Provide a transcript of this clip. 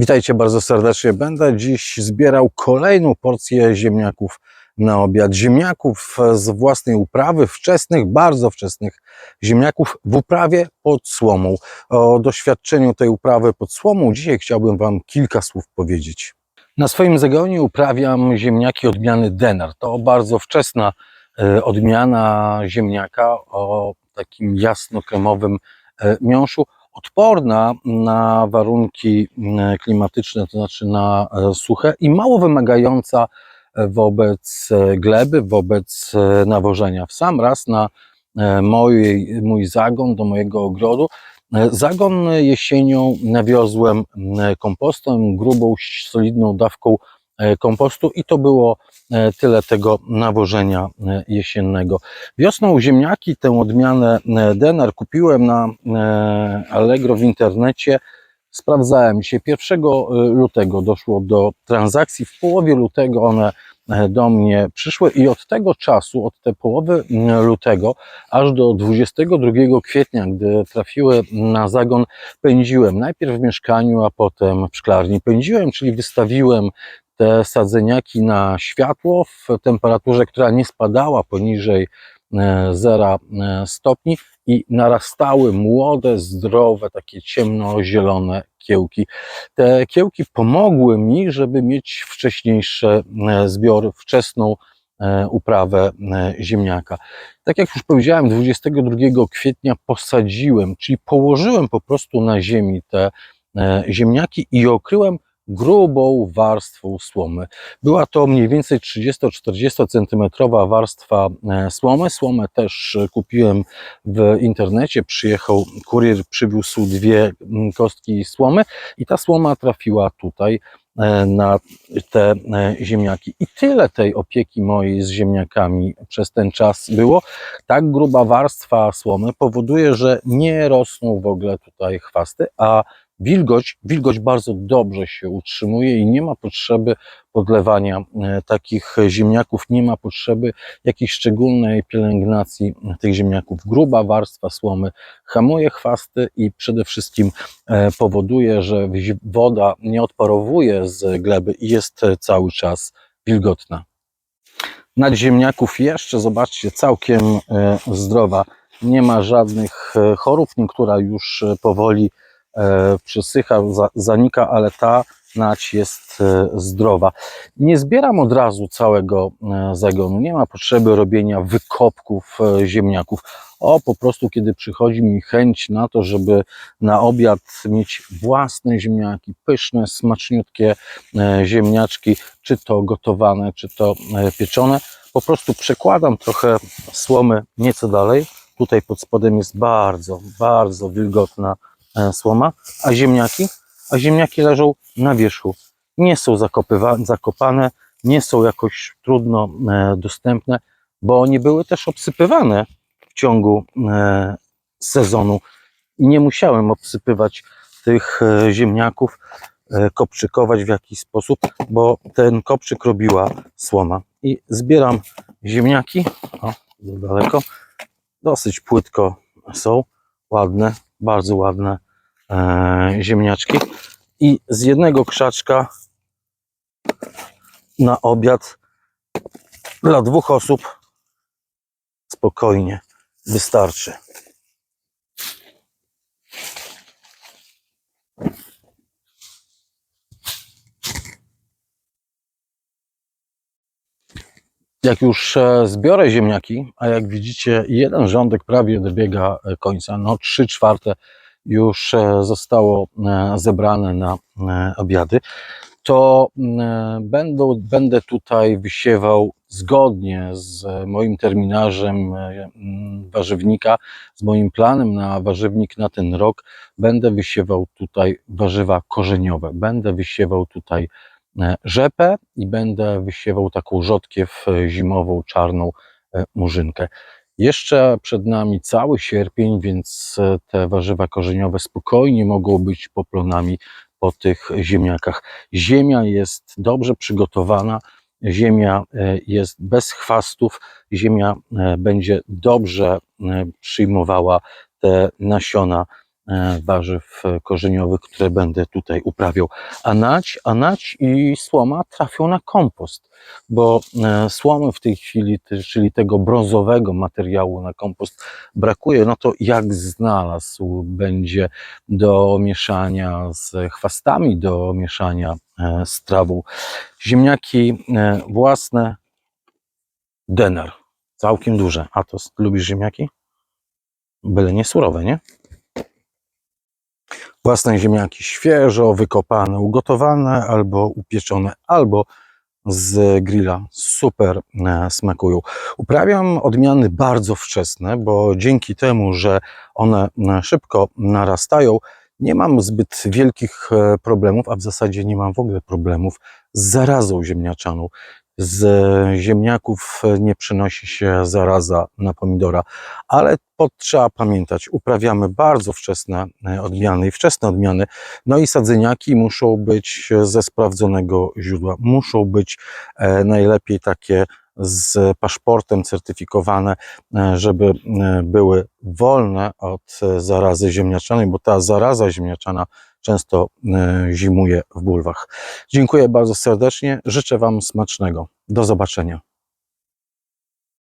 Witajcie bardzo serdecznie. Będę dziś zbierał kolejną porcję ziemniaków na obiad. Ziemniaków z własnej uprawy, wczesnych, bardzo wczesnych ziemniaków w uprawie pod słomą. O doświadczeniu tej uprawy pod słomą dzisiaj chciałbym Wam kilka słów powiedzieć. Na swoim zagonie uprawiam ziemniaki odmiany Denar. To bardzo wczesna e, odmiana ziemniaka o takim jasno-kremowym e, miąższu odporna na warunki mm, klimatyczne, to znaczy na e, suche i mało wymagająca e, wobec e, gleby, wobec nawożenia. W sam raz na mojej, mój zagon, do mojego ogrodu, zagon jesienią nawiozłem kompostem, grubą, solidną dawką kompostu i to było e, tyle tego nawożenia e, jesiennego. Wiosną ziemniaki, tę odmianę e, Denar kupiłem na e, Allegro w internecie. Sprawdzałem dzisiaj 1 lutego doszło do transakcji. W połowie lutego one e, do mnie przyszły i od tego czasu, od tej połowy mm, lutego, aż do 22 kwietnia, gdy trafiły na zagon, pędziłem najpierw w mieszkaniu, a potem w szklarni. Pędziłem, czyli wystawiłem te sadzeniaki na światło w temperaturze, która nie spadała poniżej e, zera e, stopni i narastały młode, zdrowe, takie ciemnozielone kiełki. Te kiełki pomogły mi, żeby mieć wcześniejsze e, zbiory, wczesną e, uprawę e, ziemniaka. Tak jak już powiedziałem, 22 kwietnia posadziłem, czyli położyłem po prostu na ziemi te e, ziemniaki i okryłem grubą warstwą słomy. Była to mniej więcej 30-40 centymetrowa warstwa e, słomy. Słomę też e, kupiłem w internecie. Przyjechał kurier, przywiózł dwie mm, kostki słomy i ta słoma trafiła tutaj e, na te ziemniaki. I tyle tej opieki mojej z ziemniakami przez ten czas było. Tak gruba warstwa słomy powoduje, że nie rosną w ogóle tutaj chwasty, a wilgoć, wilgoć bardzo dobrze się utrzymuje i nie ma potrzeby podlewania e, takich ziemniaków, nie ma potrzeby jakiejś szczególnej pielęgnacji tych ziemniaków. Gruba warstwa słomy hamuje chwasty i przede wszystkim e, powoduje, że woda nie odparowuje z gleby i jest cały czas wilgotna. Nad ziemniaków jeszcze, zobaczcie, całkiem e, zdrowa. Nie ma żadnych chorób, niektóra już powoli przysycha, za, zanika, ale ta nać jest e, zdrowa. Nie zbieram od razu całego e, zagonu, nie ma potrzeby robienia wykopków e, ziemniaków. O, po prostu kiedy przychodzi mi chęć na to, żeby na obiad mieć własne ziemniaki, pyszne, smaczniutkie e, ziemniaczki, czy to gotowane, czy to e, pieczone, po prostu przekładam trochę słomy nieco dalej. Tutaj pod spodem jest bardzo, bardzo wilgotna e, słoma, a ziemniaki, a ziemniaki leżą na wierzchu. Nie są zakopane, nie są jakoś trudno e, dostępne, bo nie były też obsypywane w ciągu e, sezonu. I nie musiałem obsypywać tych e, ziemniaków, e, kopczykować w jakiś sposób, bo ten kopczyk robiła słoma. I zbieram ziemniaki, o, daleko, dosyć płytko są, ładne, bardzo ładne e, ziemniaczki. I z jednego krzaczka na obiad dla dwóch osób spokojnie wystarczy. Jak już e, zbiorę ziemniaki, a jak widzicie, jeden rządek prawie dobiega e, końca, no trzy czwarte już e, zostało zebrane na obiady, to będą, będę tutaj wysiewał zgodnie z moim terminarzem warzywnika, z moim planem na warzywnik na ten rok, będę wysiewał tutaj warzywa korzeniowe. Będę wysiewał tutaj rzepę i będę wysiewał taką rzodkiew e, zimową, czarną e, murzynkę. Jeszcze przed nami cały sierpień, więc e, te warzywa korzeniowe spokojnie mogą być poplonami po tych ziemniakach. Ziemia jest dobrze przygotowana, ziemia e, jest bez chwastów, ziemia e, będzie dobrze e, przyjmowała te nasiona e, warzyw e, korzeniowych, które będę tutaj uprawiał. A nać, a nać i słoma trafią na kompost, bo e, słomy w tej chwili, czyli tego brązowego materiału na kompost brakuje, no to jak znalazł będzie do mieszania z chwastami, do mieszania e, z trawą. Ziemniaki e, własne, dener, całkiem duże. A to lubisz ziemniaki? Byle nie surowe, nie? Własne ziemniaki świeżo wykopane, ugotowane albo upieczone, albo z grilla. Super e, smakują. Uprawiam odmiany bardzo wczesne, bo dzięki temu, że one e, szybko narastają, nie mam zbyt wielkich e, problemów, a w zasadzie nie mam w ogóle problemów z zarazą ziemniaczaną. Z ziemniaków e, nie przynosi się zaraza na pomidora, ale po, trzeba pamiętać, uprawiamy bardzo wczesne e, odmiany i wczesne odmiany, no i sadzeniaki muszą być ze sprawdzonego źródła, muszą być e, najlepiej takie z paszportem certyfikowane, e, żeby e, były wolne od e, zarazy ziemniaczanej, bo ta zaraza ziemniaczana często zimuje w bulwach. Dziękuję bardzo serdecznie, życzę Wam smacznego. Do zobaczenia.